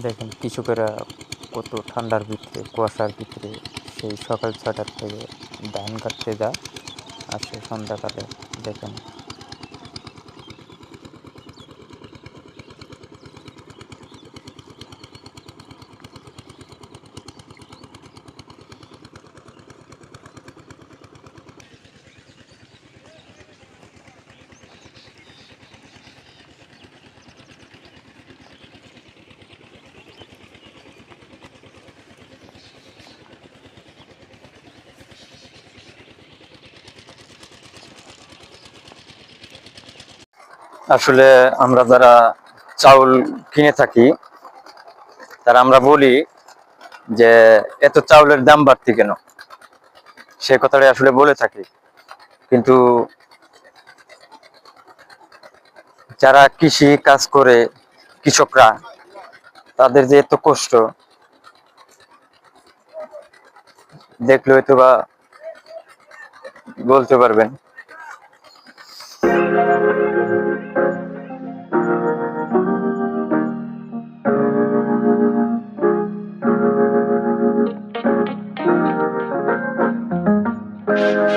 দেখেন, কৃষকেরা কত ঠান্ডার ভিতরে, কুয়াশার ভিতরে সেই সকাল ছটার থেকে ধান কাটতে যায়। আসে সন্ধ্যাকালে দেখেন আসলে আমরা যারা চাউল কিনে থাকি, তারা আমরা বলি যে, এত চাউলের দাম বাড়তি কেন? সে কথাটা আসলে বলে থাকি। কিন্তু যারা কৃষি কাজ করে, কৃষকরা, তাদের যে এত কষ্ট, দেখলে হয়তো বা বলতে পারবেন Thank